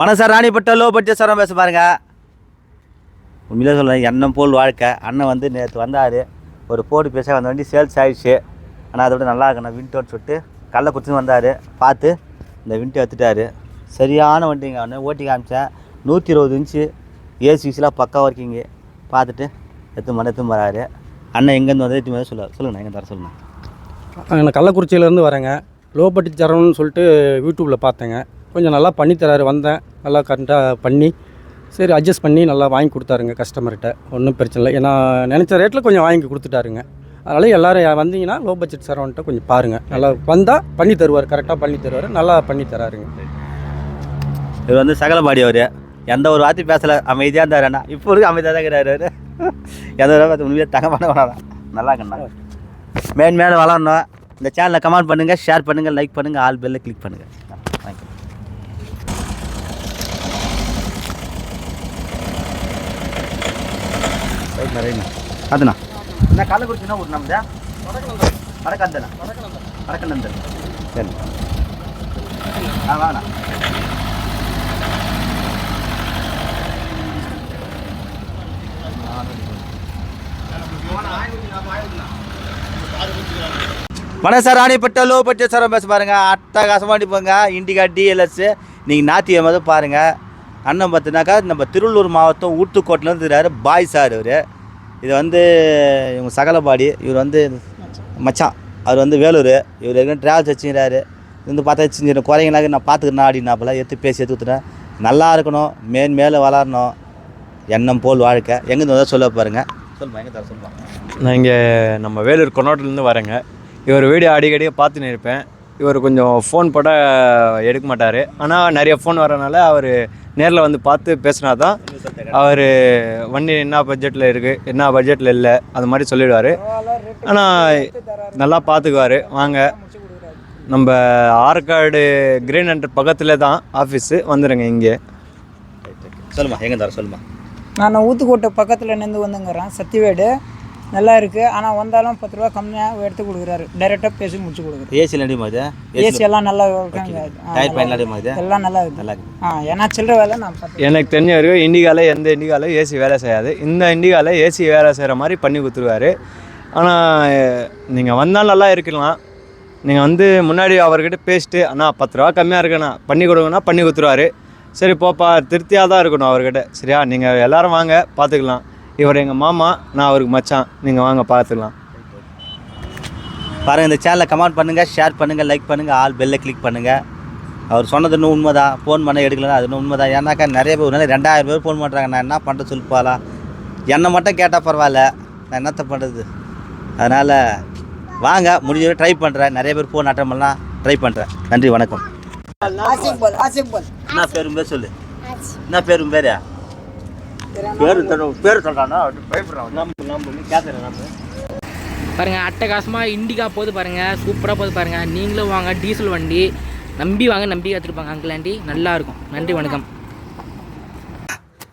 வணக்கம் sir Ranipet low budget சாரம் பேச பாருங்க உண்மையிலே சொல்லுவேன் எண்ணம் போல் வாழ்க்கை. அண்ணன் வந்து நேற்று வந்தார். ஒரு போடு பேச வந்த வண்டி சேல்ஸ் ஆயிடுச்சு. ஆனால் அதை விட நல்லா இருக்கணும் விண்டோன்னு சொல்லிட்டு கள்ளக்குறிச்சின்னு வந்தார். பார்த்து இந்த விண்டோ எடுத்துட்டாரு. சரியான வண்டிங்க அவனு ஓட்டி காமிச்சேன். நூற்றி இருபது இன்ச்சு ஏசி விசிலாம் பக்கா ஒர்க்கிங்கு பார்த்துட்டு எத்து மணி எத்து வராரு. அண்ணன் எங்கேருந்து வந்து எத்தி மாதிரி சொல்லுவார் எங்கே தர சொல்லுங்கள் நான் கள்ளக்குறிச்சியிலேருந்து வரேங்க. லோ பட்ஜெட் தரணும்னு சொல்லிட்டு யூடியூப்பில் பார்த்தேங்க. கொஞ்சம் நல்லா பண்ணி தராரு வந்தேன். நல்லா கரெக்டாக பண்ணி சரி அட்ஜஸ்ட் பண்ணி நல்லா வாங்கி கொடுத்தாருங்க கஸ்டமர்கிட்ட ஒன்றும் பிரச்சனை இல்லை. ஏன்னா நினச்ச ரேட்டில் கொஞ்சம் வாங்கி கொடுத்துட்டாருங்க. அதனால் எல்லோரும் வந்தீங்கன்னா லோ பட்ஜெட் சரவன்ட்ட கொஞ்சம் பாருங்கள் நல்லா வந்தால் பண்ணி தருவார் கரெக்டாக பண்ணி தருவார் நல்லா பண்ணி தராருங்க. இவர் வந்து சகலபாடி அவர். எந்த ஒரு வார்த்தை பேசலை. அமைதியாக இருந்தார் அண்ணா இப்போ வரைக்கும் அமைதியாக தான் இருக்கிறாரு அவர். எந்த ஒரு உண்மையாக தகமான வளரலாம் நல்லா இருக்கண்ணா மேன் மேலே வளரணும். இந்த சேனலை கமெண்ட் பண்ணுங்கள் ஷேர் பண்ணுங்கள் லைக் பண்ணுங்கள் ஆல் பெல்ல கிளிக் பண்ணுங்கள் அதுண்ணா. என்ன கள்ளக்குறிச்சினா ஒரு நம்ம வடக்கந்தனா வடக்கந்தன் சரி. ஆ வாங்கண்ணா வணக்கம் sir Ranipet low budget sir பேச பாருங்க. அட்டகாசமாக அடிப்போங்க. இண்டிகா டிஎல்எஸ் நீங்கள் நாத்தியம் வந்து பாருங்கள் அண்ணன் பார்த்தினாக்கா நம்ம திருவள்ளூர் மாவட்டம் ஊட்டுக்கோட்டிலேருந்து இருக்கிறாரு பாய் சார் இவர் இது வந்து இவங்க சகலபாடி இவர் வந்து மச்சான். அவர் வந்து வேலூர். இவர் ஏற்கனவே ட்ராவல்ஸ் வச்சுக்கிறாரு. வந்து பார்த்தா சின்ன குறைங்களாக நான் பார்த்துக்கிறேன் அப்படின்னாப்பில் எடுத்து பேசி எடுத்துக்கிட்டேன் நல்லா இருக்கணும். மேன் மேலே வளரணும். எண்ணம் போல் வாழ்க்கை. எங்கேருந்து வந்தால் சொல்ல பாருங்க. சொல்லுமா எங்கே தர சொல்லுமா நான் இங்கே நம்ம வேலூர் கொண்டாட்டிலேருந்து வரேங்க. இவர் வீடியோ அடிக்கடி பார்த்துன்னு இருப்பேன். இவர் கொஞ்சம் ஃபோன் போட எடுக்க மாட்டார். ஆனால் நிறைய ஃபோன் வரனால அவர் நேரில் வந்து பார்த்து பேசினா தான் அவர் வண்டி என்ன பட்ஜெட்டில் இருக்குது என்ன பட்ஜெட்டில் இல்லை அது மாதிரி சொல்லிடுவார். ஆனால் நல்லா பார்த்துக்குவார் வாங்க. நம்ம ஆற்காடு கிரீன் ஹண்டர் பக்கத்தில் தான் ஆஃபீஸு வந்துடுங்க இங்கே. சொல்லுமா எங்கே தர சொல்லுமா? நான் ஊத்துக்கோட்டை பக்கத்தில் நின்று வந்துங்கிறேன் சத்திவேடு நல்லா இருக்குது ஆனால் வந்தாலும் பத்து ரூபா கம்மியாக எடுத்து கொடுக்குறாரு. டைரெக்டாக பேசி முடிச்சு கொடுக்குறாரு. ஏசி அடிமா இது ஏசி எல்லாம் நல்லா டயர் பயன் எல்லாம் நல்லா இருக்குது நல்லா இருக்கு. ஆ ஏன்னா சில்லற வேலை நான் எனக்கு தெரிஞ்ச வரைக்கும் இண்டிகாவில் எந்த இண்டிகாவில் ஏசி வேலை செய்யாது. இந்த இண்டிகாவில் ஏசி வேலை செய்கிற மாதிரி பண்ணி கொடுத்துருவாரு. ஆனால் நீங்கள் வந்தால் நல்லா இருக்கலாம். நீங்கள் வந்து முன்னாடி அவர்கிட்ட பேசிட்டு அண்ணா பத்து ரூபா கம்மியாக இருக்குண்ணா. பண்ணி கொடுங்கண்ணா. பண்ணி கொடுத்துருவாரு. சரி போப்பா திருப்தியாக தான் இருக்கணும் அவர்கிட்ட. சரியா? நீங்கள் எல்லாரும் வாங்க பார்த்துக்கலாம். இவர் எங்கள் மாமா நான் அவருக்கு மச்சான். நீங்கள் வாங்க பார்த்துக்கலாம் பாருங்க இந்த சேனலை கமெண்ட் பண்ணுங்க ஷேர் பண்ணுங்க லைக் பண்ணுங்க ஆல் பெல்லை கிளிக் பண்ணுங்க. அவர் சொன்னது இன்னும் உண்மைதான். ஃபோன் பண்ண எடுக்கலாம் அது இன்னும் உண்மைதான். ஏன்னாக்கா நிறைய பேர் நாளைக்கு ரெண்டாயிரம் பேர் ஃபோன் பண்ணுறாங்க நான் என்ன பண்ணுறது சொல்லிப்பாலா என்னை மட்டும் கேட்டால் பரவாயில்ல. நான் என்னத்த பண்ணுறது அதனால் வாங்க முடிஞ்ச ட்ரை பண்ணுறேன் நிறைய பேர் ஃபோன் அட்டன் பண்ணலாம். ட்ரை பண்ணுறேன் நன்றி வணக்கம். என்ன பேரும் பேர் சொல்லு. என்ன பேரும் பேர்? பேர் பேர் சொல்கிறானா பயப்படுறான் நம்ம நம்ம கேட்குறேன் நம்ம பாருங்க அட்டகாசமாக இண்டிகா போது பாருங்க சூப்பராக போது பாருங்க. நீங்களும் வாங்க டீசல் வண்டி. நம்பி வாங்க நம்பி எடுத்துருப்பாங்க அங்கிள் ஆண்டி நல்லா இருக்கும். நன்றி வணக்கம்.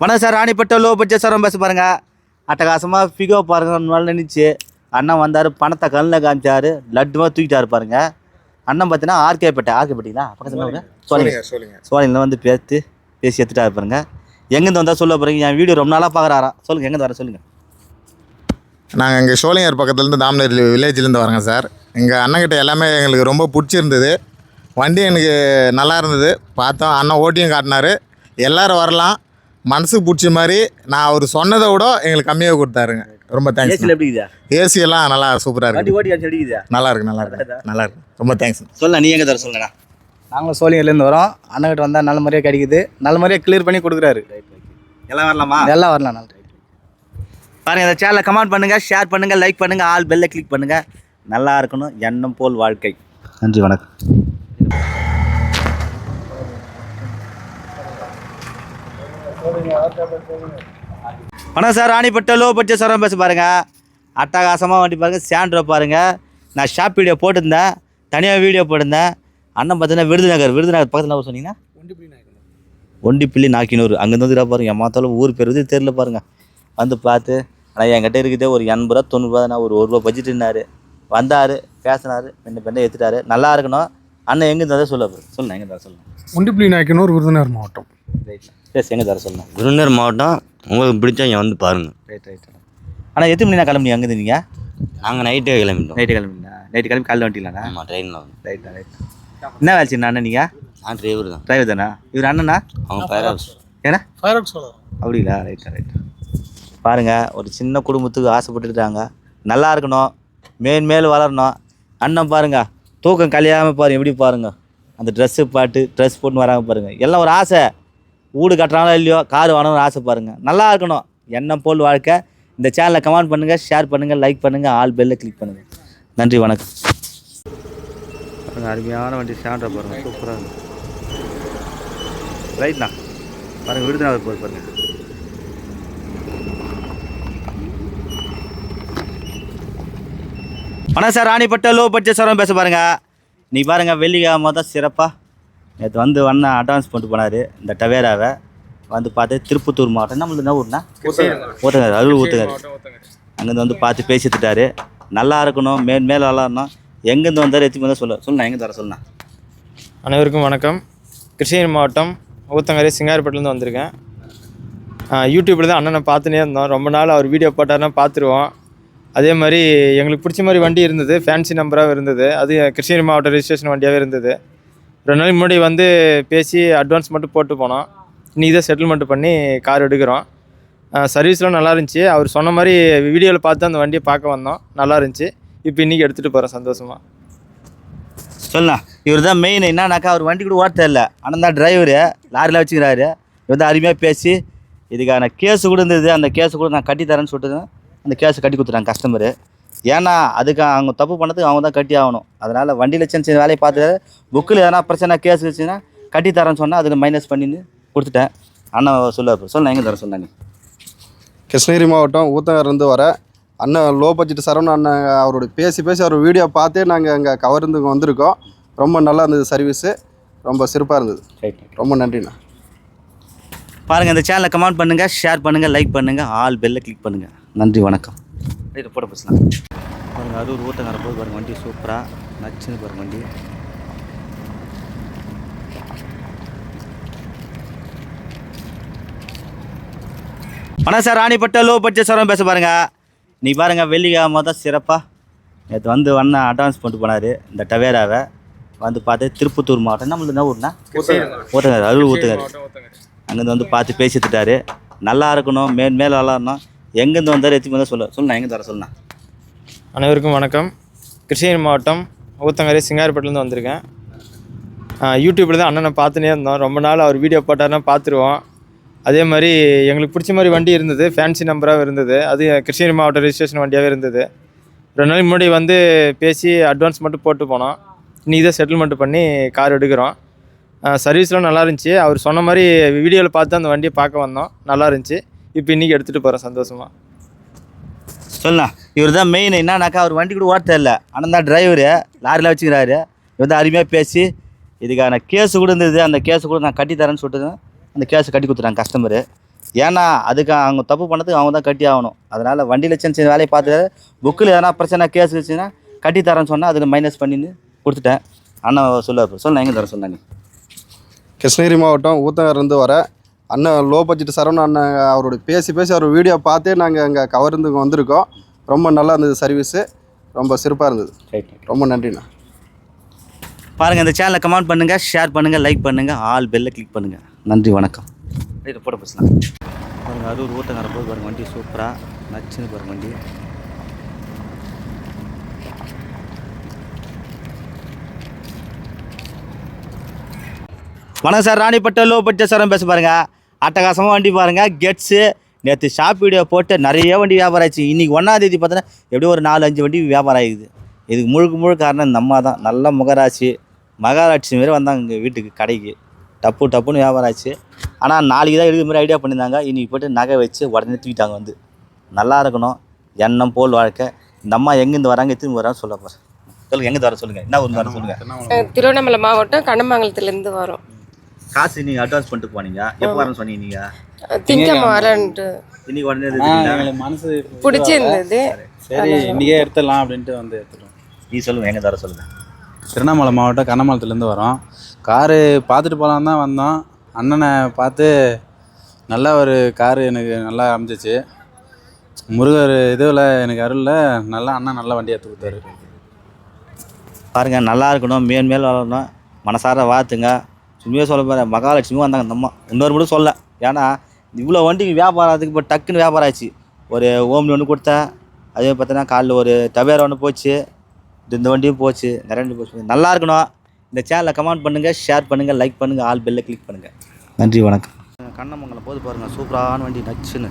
வணக்கம் sir Ranipet low budget sir பேச பாருங்க. அட்டகாசமாக ஃபிகோ பாருங்க நாள் நினைச்சு அண்ணன் வந்தார் பணத்தை கண்ணில் காமிச்சாரு லட்டுமாக தூக்கிட்டாரு பாருங்க. அண்ணன் பார்த்தீங்கன்னா ஆர்கேப்பேட்டை ஆர்கேப்பட்டிங்களா பக்கத்தில் சோழிங்க. சொல்லுங்க. சோழியில் வந்து பேசி பேசி எடுத்துட்டாரு பாருங்க. எங்கேருந்து வந்தால் சொல்ல போகிறீங்க என் வீடியோ ரொம்ப நாளாக பார்க்குறாராம் சொல்லுங்கள் எங்கேருந்து வர சொல்லுங்கள் நாங்கள் இங்கே சோழிங்கர் பக்கத்துலேருந்து தாமனேரி வில்லேஜ்லேருந்து வரோங்க சார். எங்கள் அண்ணன்கிட்ட எல்லாமே எங்களுக்கு ரொம்ப பிடிச்சிருந்தது. வண்டி எனக்கு நல்லா இருந்தது. பார்த்தோம் அண்ணன் ஓட்டியும் காட்டினாரு. எல்லாரும் வரலாம். மனசுக்கு பிடிச்ச மாதிரி நான் அவர் சொன்னதை விட எங்களுக்கு கம்மியாக கொடுத்தாருங்க. ரொம்ப தேங்க்ஸ் ஏசியில் எப்படி இருக்குதா? ஏசி எல்லாம் நல்லா சூப்பராக இருக்குது நல்லா இருக்கு நல்லா இருக்கு நல்லா இருக்கு. ரொம்ப தேங்க்ஸ் சொல்ல நீ எங்கே தர சொல்லுங்கண்ணா. நாங்களும் சோழிங்கர்லேருந்து வரோம். அண்ணன்கிட்ட வந்தால் நல்ல முறையாக கிடைக்குது. நல்ல முறையாக கிளியர் பண்ணி கொடுக்குறாரு. எல்லாம் வரலாமா? எல்லாம் வரலாம் நல்லா பாருங்க இந்த சேனலை கமெண்ட் பண்ணுங்க ஷேர் பண்ணுங்க லைக் பண்ணுங்க ஆல் பெல்லை கிளிக் பண்ணுங்க. நல்லா இருக்கணும் எண்ணம் போல் வாழ்க்கை. நன்றி வணக்கம். வணக்கம் சார் ராணிப்பட்ட லோ பட்ஜெட் சாரம் பேச பாருங்க. அட்டகாசமாக வண்டி பாருங்க சாண்ட்ரோ பாருங்க. நான் ஷாப் வீடியோ போட்டிருந்தேன் தனியாக வீடியோ போட்டிருந்தேன். அண்ணன் பார்த்தீங்கன்னா விருதுநகர் விருதுநகர் பக்கத்தில் சொன்னீங்கன்னா? ஒண்டிப்பிள்ளி நாக்கினூர். அங்கேருந்து வந்துடா பாருங்க என் மாத்தாலும் ஊர் பேர் வந்து தெரில பாருங்க. வந்து பார்த்து ஆனால் என்கிட்ட இருக்குது ஒரு எண்பது ரூபா தொண்ணூறுபா நான் ஒரு ஒரு ரூபா பட்ஜெட்டுனாரு வந்தார் பேசினார் பெண்ணை பெண்ணை எடுத்துட்டாரு. நல்லா இருக்கணும். அண்ணன் எங்கே தர சொல்ல சொல்லுண்ணா எங்கே தர சொல்லணும் ஒண்டிப்புலி நாயக்கனூர் விருதுநகர் மாவட்டம். ரைட் பேச எங்கே தர சொல்லணும் விருதுநகர் மாவட்டம் உங்களுக்கு பிடிச்சா இங்கே வந்து பாருங்கள் ரைட் ரைட் ஆனால் எத்தனை மணி கிளம்பி அங்கே நீங்கள் நாங்கள் நைட்டே கிளம்பிட்டோம். நைட்டு கிளம்பிங்களா நைட்டு கிளம்பி காலையில் வந்துட்டீங்களா ஆமாம் ட்ரெயினில் வந்து. ரைட் ரைட் என்ன வேலை செய்யணும் அண்ணன் நீங்கள் நான் டிரைவர் தான். டிரைவர் தானா? இவர் அண்ணனா? அவங்க ஃபயர் ஹவுஸ் ஏன்னா ஃபயர் சொல்லுங்கள் அப்படிங்களா? ரைட் ரைட் பாருங்க ஒரு சின்ன குடும்பத்துக்கு ஆசைப்பட்டுருக்காங்க நல்லா இருக்கணும். மேல் மேல் வளரணும். அண்ணன் பாருங்க தூக்கம் கலையாமல் பாருங்க எப்படி பாருங்க. அந்த ட்ரெஸ்ஸு பாட்டு ட்ரெஸ் போட்டு வராங்க பாருங்க. எல்லாம் ஒரு ஆசை. வீடு கட்டுறாங்களோ இல்லையோ கார் வாங்கணும்னு ஆசை பாருங்க. நல்லா இருக்கணும். எண்ணம் போல் வாழ்க்கை. இந்த சேனலை கமெண்ட் பண்ணுங்கள் ஷேர் பண்ணுங்கள் லைக் பண்ணுங்கள் ஆல் பெல்ல கிளிக் பண்ணுங்கள் நன்றி வணக்கம். பாருங்க, அருமையான வண்டி சாண்டா பாருங்க சூப்பராக இருக்கு. ரைட்ண்ணா பாருங்க விருதுநகர் போகுது பாருங்க. வணக்கம் சார் ராணிப்பட்ட லோ பட்ஜெட் சாரம் பேச பாருங்க. நீ பாருங்க வெள்ளிக்கிழமை தான் சிறப்பாக நேற்று வந்து வண்ணா அட்வான்ஸ் பண்ணிட்டு போனார் இந்த டவேராவை. வந்து பார்த்து திருப்பத்தூர் மாவட்டம். நம்மளுக்கு என்ன ஊர்னா ஊத்தங்கர். அருள் ஊத்தங்கர். அங்கேருந்து வந்து பார்த்து பேசிட்டுட்டாரு. நல்லா இருக்கணும் மேல் மேல் வளரணும் எங்கேருந்து வந்தார் எத்தி வந்தால் சொல்ல சொல்லலாம் எங்கே தர சொல்லலாம் அனைவருக்கும் வணக்கம். கிருஷ்ணகிரி மாவட்டம் ஊத்தங்கரை சிங்காரப்பட்டிலேருந்து வந்திருக்கேன். யூடியூப்பில் தான் அண்ணனை பார்த்துனே இருந்தோம். ரொம்ப நாள் அவர் வீடியோ போட்டார்னா பார்த்துருவோம். அதே மாதிரி எங்களுக்கு பிடிச்ச மாதிரி வண்டி இருந்தது ஃபேன்சி நம்பராகவும் இருந்தது. அது கிருஷ்ணகிரி மாவட்ட ரிஜிஸ்ட்ரேஷன் வண்டியாகவே இருந்தது. ரெண்டு நாளைக்கு முன்னாடி வந்து பேசி அட்வான்ஸ் மட்டும் போட்டு போனோம். இன்றைக்கி தான் செட்டில்மெண்ட் பண்ணி கார் எடுக்கிறோம். சர்வீஸ்லாம் நல்லா இருந்துச்சு. அவர் சொன்ன மாதிரி வீடியோவில் பார்த்து அந்த வண்டியை பார்க்க வந்தோம். நல்லா இருந்துச்சு. இப்போ இன்றைக்கி எடுத்துகிட்டு போகிறோம் சந்தோஷமாக சொல்லலாம் இவர் தான் மெயின் என்னன்னாக்கா அவர் வண்டி கூட ஓட்ட இல்லை ஆனால் தான் டிரைவரு லாரியில் வச்சுக்கிறாரு. இவர் தான் அருமையாக பேசி இதுக்கான கேஸு கூட இருந்தது. அந்த கேஸு கூட நான் கட்டி தரேன்னு சொல்லிட்டு அந்த கேஸை கட்டி கொடுத்துட்டாங்க கஸ்டமரு ஏன்னா அதுக்கு அவங்க தப்பு பண்ணதுக்கு அவங்க தான் கட்டி ஆகணும். அதனால் வண்டியில் சின்ன சின்ன வேலையை பார்த்து புக்கில் எதனா பிரச்சனை கேஸ் வச்சுன்னா கட்டி தரேன்னு சொன்னால் அதில் மைனஸ் பண்ணின்னு கொடுத்துட்டேன். அண்ணன் சொல்ல சொல்ல எங்கே தர சொன்ன நீ. கிருஷ்ணகிரி மாவட்டம் ஊத்தங்கர்லேருந்து வர அண்ணன் லோ பட்ஜெட் சரவண அண்ணன் அவரோட பேசி பேசி அவர் வீடியோ பார்த்தே நாங்கள் அங்கே கவர்ந்து வந்திருக்கோம். ரொம்ப நல்லா இருந்தது சர்வீஸு ரொம்ப சிறப்பாக இருந்தது. ரொம்ப நன்றிண்ணா. பாருங்கள் இந்த சேனலை கமெண்ட் பண்ணுங்கள் ஷேர் பண்ணுங்கள் லைக் பண்ணுங்கள் ஆல் பெல்ல கிளிக் பண்ணுங்கள் நன்றி வணக்கம். ரைட்டு போட பேசலாம் பாருங்கள் அது ஒரு ஊத்தங்கரை போய் பாருங்கள் வண்டி சூப்பராக நச்சுன்னு பாருங்க வண்டி. வணக்கம் சார் ராணிப்பட்ட லோ பட்ஜெட் சாரம் பேச பாருங்க. நீ பாருங்க வெள்ளிக்கிழமை தான் சிறப்பாக நேற்று வந்து வண்ணா அட்வான்ஸ் பண்ணிட்டு போனார் இந்த டவேராவை. வந்து பார்த்து திருப்பத்தூர் மாவட்டம். நம்மளுக்கு என்ன ஊர்னா ஊத்தங்கர். அருள் ஊத்தங்கர். அங்கேருந்து வந்து பார்த்து பேசிட்டுட்டாரு. நல்லா இருக்கணும் மேல் மேல் வளரணும் எங்கேருந்து வந்தார் எத்தி வந்தால் சொல்ல சொல்லணும் எங்கே தர சொல்லணும் அனைவருக்கும் வணக்கம். கிருஷ்ணகிரி மாவட்டம் ஊத்தங்கரை சிங்காரப்பேட்டிலேருந்து வந்திருக்கேன். யூடியூப்பில் தான் அண்ணனை பார்த்துனே இருந்தோம். ரொம்ப நாள் அவர் வீடியோ போட்டாருன்னா பார்த்துருவோம். அதே மாதிரி எங்களுக்கு பிடிச்ச மாதிரி வண்டி இருந்தது ஃபேன்சி நம்பராகவும் இருந்தது. அது கிருஷ்ணகிரி மாவட்ட ரெஜிஸ்ட்ரேஷன் வண்டியாகவே இருந்தது. ரெண்டு நாளைக்கு முன்னாடி வந்து பேசி அட்வான்ஸ் மட்டும் போட்டு போனோம். இன்றைக்கி தான் செட்டில்மெண்ட் பண்ணி கார் எடுக்கிறோம். சர்வீஸ்லாம் நல்லா இருந்துச்சு. அவர் சொன்ன மாதிரி வீடியோவில் பார்த்து அந்த வண்டியை பார்க்க வந்தோம். நல்லா இருந்துச்சு. இப்போ இன்றைக்கி எடுத்துகிட்டு போகிறோம் சந்தோஷமாக சொல்லலாம் இவர் தான் மெயின் என்னன்னாக்கா அவர் வண்டி கூட ஓட்ட இல்லை ஆனால் தான் டிரைவரு லாரியில் வச்சுக்கிறாரு. இவர் தான் அருமையாக பேசி இதுக்கான கேஸு கூட இருந்தது. அந்த கேஸு கூட நான் கட்டித்தரேன்னு சொல்லிட்டு அந்த கேஸை கட்டி கொடுத்துட்டாங்க கஸ்டமரு ஏன்னா அதுக்கு அவங்க தப்பு பண்ணதுக்கு அவங்க தான் கட்டி ஆகணும். அதனால் வண்டியில் சின்ன சின்ன வேலையை பார்த்து புக்கில் எதனா பிரச்சனை கேஸ் வச்சுன்னா கட்டி தரேன்னு சொன்னால் அதில் மைனஸ் பண்ணின்னு கொடுத்துட்டேன். அண்ணன் சொல்ல சொல்ல எங்கே தர சொன்ன நீ? கிருஷ்ணகிரி மாவட்டம் ஊத்தங்கர்லேருந்து வர அண்ணன் லோ பட்ஜெட் சரவண அண்ணன் அவரோட பேசி பேசி அவர் வீடியோ பார்த்தே நாங்கள் அங்கே கவர்ந்து வந்திருக்கோம். ரொம்ப நல்லா இருந்தது சர்வீஸு ரொம்ப சிறப்பாக இருந்தது. ரைட் ரொம்ப நன்றிண்ணா. பாருங்கள் இந்த சேனலை கமெண்ட் பண்ணுங்கள் ஷேர் பண்ணுங்கள் லைக் பண்ணுங்கள் ஆல் பெல்ல கிளிக் பண்ணுங்கள் நன்றி வணக்கம். ரைட்டு போட பேசலாம். பாருங்கள் அது ஒரு ஊத்தங்கரை போய் பாருங்கள் வண்டி சூப்பராக நச்சுன்னு பாருங்க வண்டி. வணக்கம் சார் ராணிப்பட்ட லோ பட்ஜெட் சாரம் பேச பாருங்க. அட்டகாசமாக வண்டி பாருங்க கெட்ஸு நேற்று ஷாப் வீடியோ போட்டு நிறைய வண்டி வியாபாரம் ஆயிடுச்சு. இன்றைக்கி ஒன்றாந்தேதி பார்த்தோன்னா எப்படியும் ஒரு நாலு அஞ்சு வண்டி வியாபாரம் ஆகிடுது இதுக்கு முழுக்க முழுக்க காரணம் இந்த அம்மா தான் நல்ல முகராசி மகாராட்சி மாரி வந்தாங்க இங்கே வீட்டுக்கு கடைக்கு. டப்பு டப்புன்னு வியாபாரம் ஆச்சு. ஆனால் நாளைக்கு தான் எடுக்கிற மாதிரி ஐடியா பண்ணியிருந்தாங்க. இன்னைக்கு போய்ட்டு நகை வச்சு உடனே தூக்கிட்டாங்க வந்து. நல்லா இருக்கணும். எண்ணம் போல் வாழ்க்கை. இந்த அம்மா எங்கேருந்து வராங்க எத்தனை வரான்னு சொல்ல போகிறேன் சொல்லுங்கள் எங்கே வர சொல்லுங்கள் என்ன ஊர் வர சொல்லுங்கள் திருவண்ணாமலை மாவட்டம் கண்ணமங்கலத்துலேருந்து வரோம். காசு நீங்கள் அட்வான்ஸ் பண்ணிட்டு போனீங்க. எப்போ வரேன்னு சொன்னீங்க? நீங்கள் திங்கம்மா வரேன்ட்டு இன்னைக்கு உடனே மனசு பிடிச்சிருந்தது. சரி இன்னைக்கே எடுத்துடலாம் அப்படின்ட்டு வந்து எடுத்துட்டோம். நீ சொல்லுங்க எங்கே தர சொல்லுங்க? திருவண்ணாமலை மாவட்டம் கண்ணமலத்துலேருந்து வரோம். காரு பார்த்துட்டு போகலான்னு தான் வந்தோம். அண்ணனை பார்த்து நல்ல ஒரு காரு எனக்கு நல்லா அமைஞ்சிச்சு. முருகர் இதுவில் எனக்கு அருளில் நல்லா அண்ணன் நல்ல வண்டி எடுத்து கொடுத்தாரு. பாருங்கள் நல்லா இருக்கணும். மேல் மேல் வளரணும். மனசார வாழ்த்துங்க. உண்மையாக சொல்ல போகிற மகாலட்சுமி வந்தாங்க அம்மா. இன்னொரு மட்டும் சொல்ல. ஏன்னா இவ்வளோ வண்டிக்கு வியாபாரம் அதுக்கு இப்போ டக்குன்னு வியாபாரம் ஆச்சு ஒரு ஓம்னி ஒன்று கொடுத்தேன். அதே பார்த்தீங்கன்னா காலைல ஒரு தவேரா ஒன்று போச்சு. இந்த வண்டியும் போச்சு நிறைய வண்டி போச்சு. நல்லா இருக்கணும். இந்த சேனலில் கமெண்ட் பண்ணுங்கள் ஷேர் பண்ணுங்கள் லைக் பண்ணுங்கள் ஆல் பெல்லை கிளிக் பண்ணுங்கள் நன்றி வணக்கம். கண்ணமங்கலம் போது பாருங்கள் சூப்பரான வண்டி நச்சுன்னு.